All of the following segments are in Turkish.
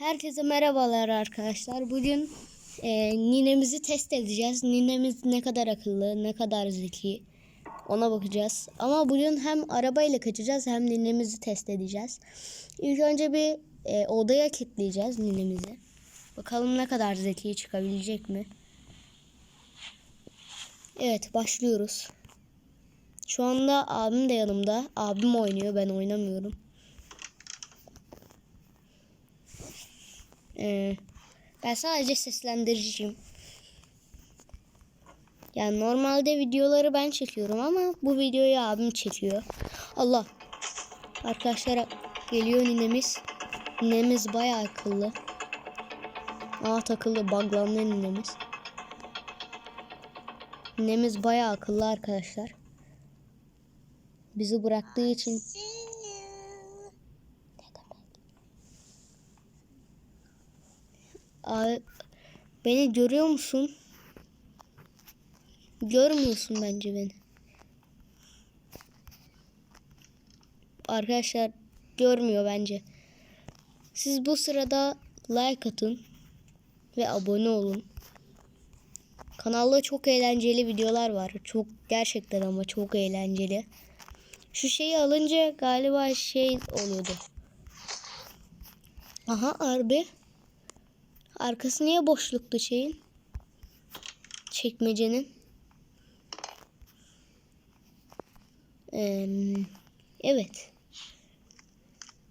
Herkese merhabalar arkadaşlar. Bugün e, ninemizi test edeceğiz. Ninemiz ne kadar akıllı, ne kadar zeki ona bakacağız. Ama bugün hem arabayla kaçacağız hem ninemizi test edeceğiz. İlk önce bir e, odaya kilitleyeceğiz ninemizi. Bakalım ne kadar zeki çıkabilecek mi? Evet başlıyoruz. Şu anda abim de yanımda. Abim oynuyor ben oynamıyorum. Ee, ben sadece seslendiriciyim. Yani normalde videoları ben çekiyorum ama bu videoyu abim çekiyor. Allah. Arkadaşlar geliyor ninemiz. Ninemiz bayağı akıllı. Aa takıldı buglandı ninemiz. Ninemiz bayağı akıllı arkadaşlar. Bizi bıraktığı için Abi, beni görüyor musun? Görmüyorsun bence beni. Arkadaşlar görmüyor bence. Siz bu sırada like atın ve abone olun. Kanalda çok eğlenceli videolar var. Çok gerçekten ama çok eğlenceli. Şu şeyi alınca galiba şey oluyordu. Aha harbi. Arkası niye boşluktu şeyin? Çekmecenin. Ee, evet.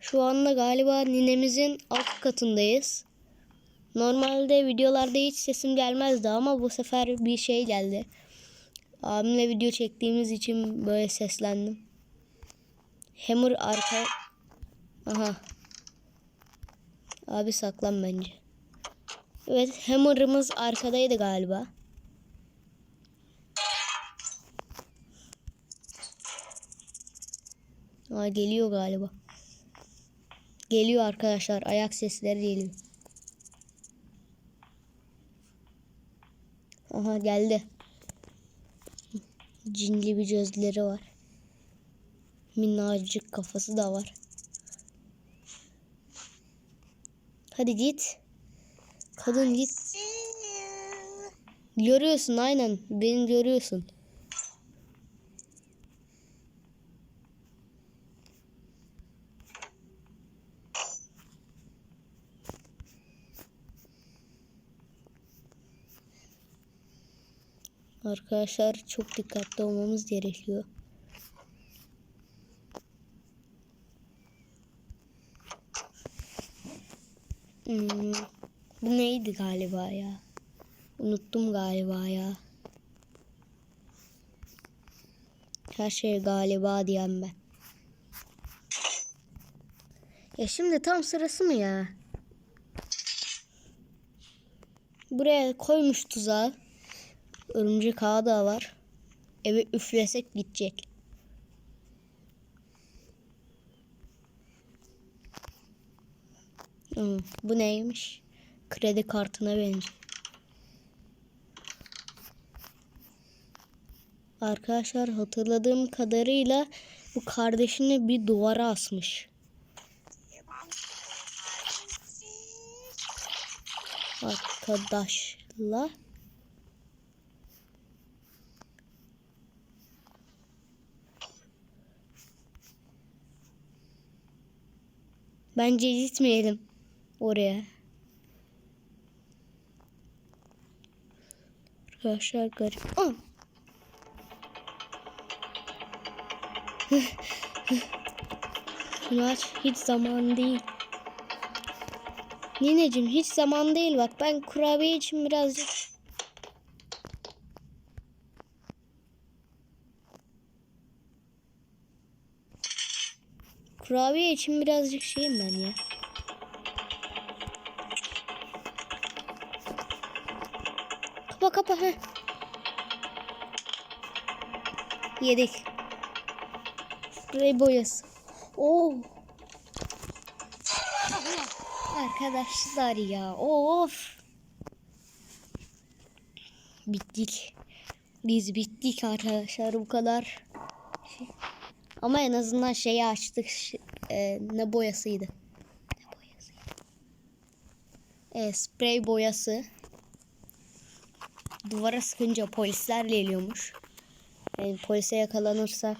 Şu anda galiba ninemizin alt katındayız. Normalde videolarda hiç sesim gelmezdi ama bu sefer bir şey geldi. Abimle video çektiğimiz için böyle seslendim. Hammer arka... Aha. Abi saklan bence. Evet hammer'ımız arkadaydı galiba. Aa, geliyor galiba. Geliyor arkadaşlar. Ayak sesleri geliyor. Aha geldi. Cinli bir gözleri var. Minnacık kafası da var. Hadi git. Kadın git. Görüyorsun aynen. Beni görüyorsun. Arkadaşlar çok dikkatli olmamız gerekiyor. Hmm. Bu neydi galiba ya? Unuttum galiba ya. Her şey galiba diyen ben. Ya şimdi tam sırası mı ya? Buraya koymuş tuzağı. Örümcek ağı da var. Eve üflesek gidecek. Hmm, bu neymiş? Kredi kartına benziyor. Arkadaşlar hatırladığım kadarıyla bu kardeşini bir duvara asmış. Arkadaşlar. Bence gitmeyelim oraya. Arkadaşlar garip. Aa! Hiç zaman değil. Nineciğim hiç zaman değil bak. Ben kurabiye için birazcık Kurabiye için birazcık şeyim ben ya. Kapa. Yedik. Sprey boyası. Oo. Arkadaşlar ya. Of. Bittik. Biz bittik arkadaşlar bu kadar. Ama en azından şeyi açtık. E, ne boyasıydı? Ne boyasıydı? e, sprey boyası. Duvara sıkınca polisler geliyormuş. Yani polise yakalanırsak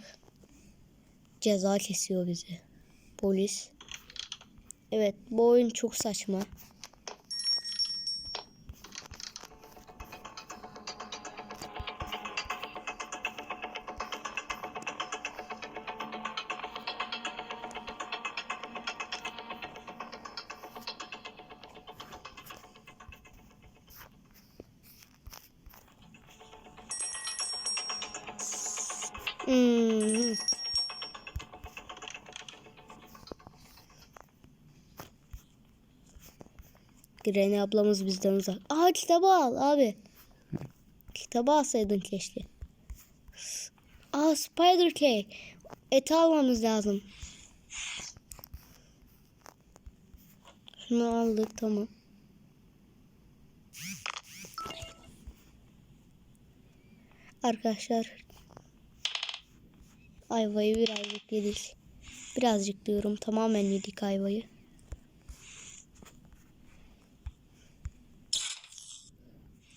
ceza kesiyor bizi. Polis. Evet bu oyun çok saçma. Hmm. Granny ablamız bizden uzak. Aa kitabı al abi. Kitabı alsaydın keşke. Aa Spider Key. Eti almamız lazım. Şunu aldık tamam. Arkadaşlar ayvayı birazcık yedik. Birazcık diyorum tamamen yedik ayvayı.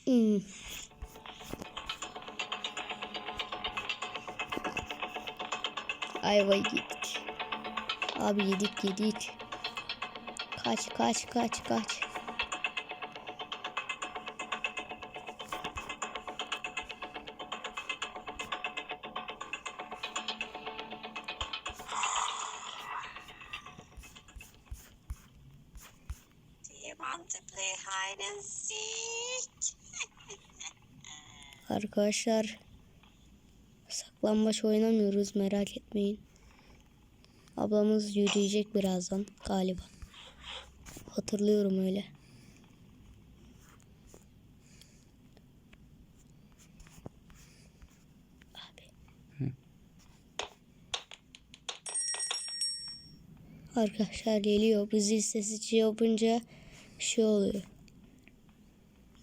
Hmm. Ayvayı yedik. Abi yedik yedik. Kaç kaç kaç kaç. Want to play hide and seek? Arkadaşlar saklambaç oynamıyoruz merak etmeyin. Ablamız yürüyecek birazdan galiba. Hatırlıyorum öyle. Arkadaşlar geliyor. Bizi sesi yapınca şey oluyor.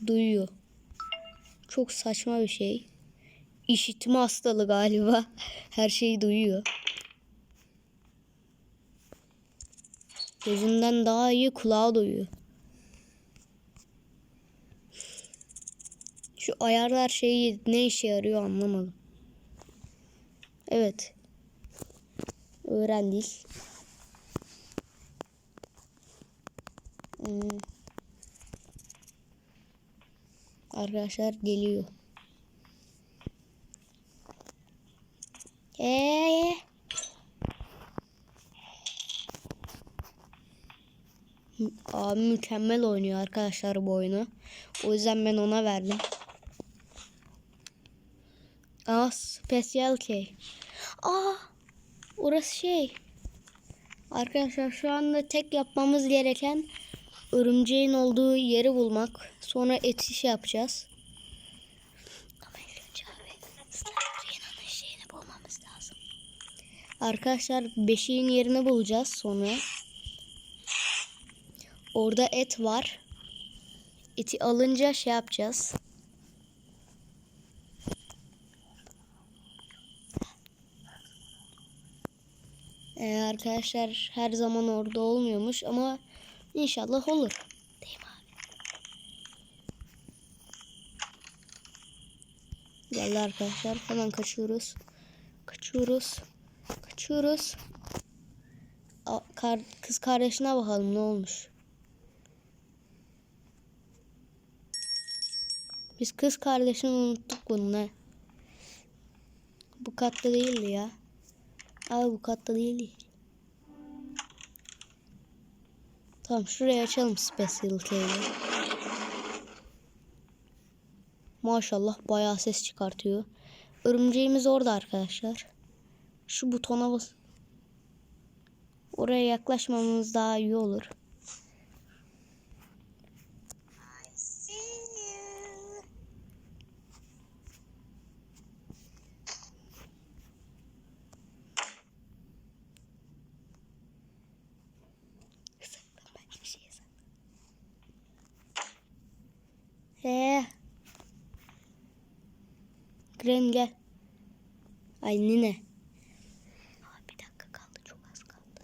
Duyuyor. Çok saçma bir şey. İşitme hastalığı galiba. Her şeyi duyuyor. Gözünden daha iyi kulağı duyuyor. Şu ayarlar şeyi ne işe yarıyor anlamadım. Evet. Öğrendik. Hmm. Arkadaşlar geliyor. Eee. Abi mükemmel oynuyor arkadaşlar bu oyunu. O yüzden ben ona verdim. Aa Special Key. Aa orası şey. Arkadaşlar şu anda tek yapmamız gereken örümceğin olduğu yeri bulmak. Sonra eti şey yapacağız. Ama ilk önce şeyini bulmamız lazım. Arkadaşlar beşiğin yerini bulacağız sonra. Orada et var. Eti alınca şey yapacağız. Ee, arkadaşlar her zaman orada olmuyormuş ama inşallah olur. Değil mi abi? Geldi arkadaşlar. Hemen kaçıyoruz. Kaçıyoruz. Kaçıyoruz. A- kar- kız kardeşine bakalım ne olmuş. Biz kız kardeşini unuttuk bunun ha. Bu katta değildi ya. Abi bu katta değildi. Tamam şuraya açalım Special K'yi. Maşallah bayağı ses çıkartıyor. Örümceğimiz orada arkadaşlar. Şu butona bas. Oraya yaklaşmamamız daha iyi olur. Gren gel. Ay nine. Aa, bir dakika kaldı çok az kaldı.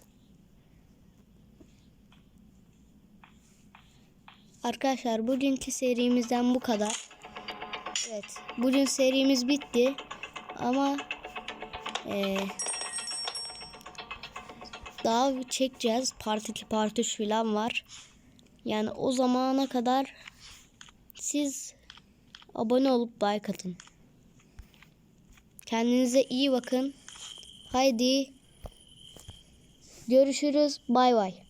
Arkadaşlar bugünkü serimizden bu kadar. Evet. Bugün serimiz bitti. Ama eee, daha çekeceğiz. Part 2, Part 3 falan var. Yani o zamana kadar siz abone olup like atın. Kendinize iyi bakın. Haydi görüşürüz. Bay bay.